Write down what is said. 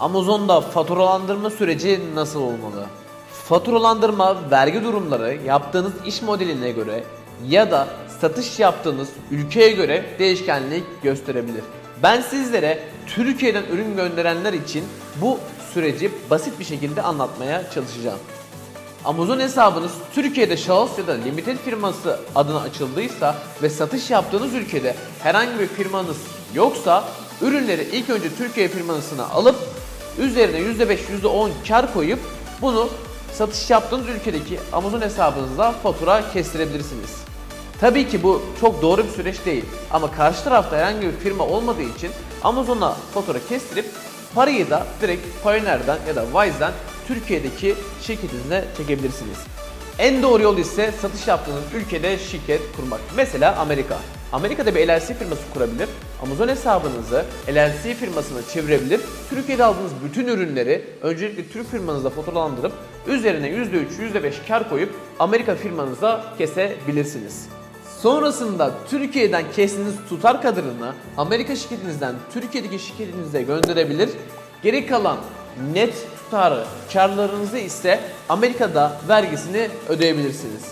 Amazon'da faturalandırma süreci nasıl olmalı? Faturalandırma vergi durumları yaptığınız iş modeline göre ya da satış yaptığınız ülkeye göre değişkenlik gösterebilir. Ben sizlere Türkiye'den ürün gönderenler için bu süreci basit bir şekilde anlatmaya çalışacağım. Amazon hesabınız Türkiye'de şahıs ya da limited firması adına açıldıysa ve satış yaptığınız ülkede herhangi bir firmanız yoksa ürünleri ilk önce Türkiye firmasına alıp üzerine %5 %10 kar koyup bunu satış yaptığınız ülkedeki Amazon hesabınıza fatura kestirebilirsiniz. Tabii ki bu çok doğru bir süreç değil ama karşı tarafta herhangi bir firma olmadığı için Amazon'a fatura kestirip parayı da direkt Pioneer'den ya da Wise'den Türkiye'deki şirketinize çekebilirsiniz. En doğru yol ise satış yaptığınız ülkede şirket kurmak. Mesela Amerika. Amerika'da bir LLC firması kurabilir, Amazon hesabınızı LLC firmasına çevirebilir, Türkiye'de aldığınız bütün ürünleri öncelikle Türk firmanızda faturalandırıp üzerine %3, %5 kar koyup Amerika firmanıza kesebilirsiniz. Sonrasında Türkiye'den kestiğiniz tutar kadarını Amerika şirketinizden Türkiye'deki şirketinize gönderebilir. Geri kalan net tutarı karlarınızı ise Amerika'da vergisini ödeyebilirsiniz.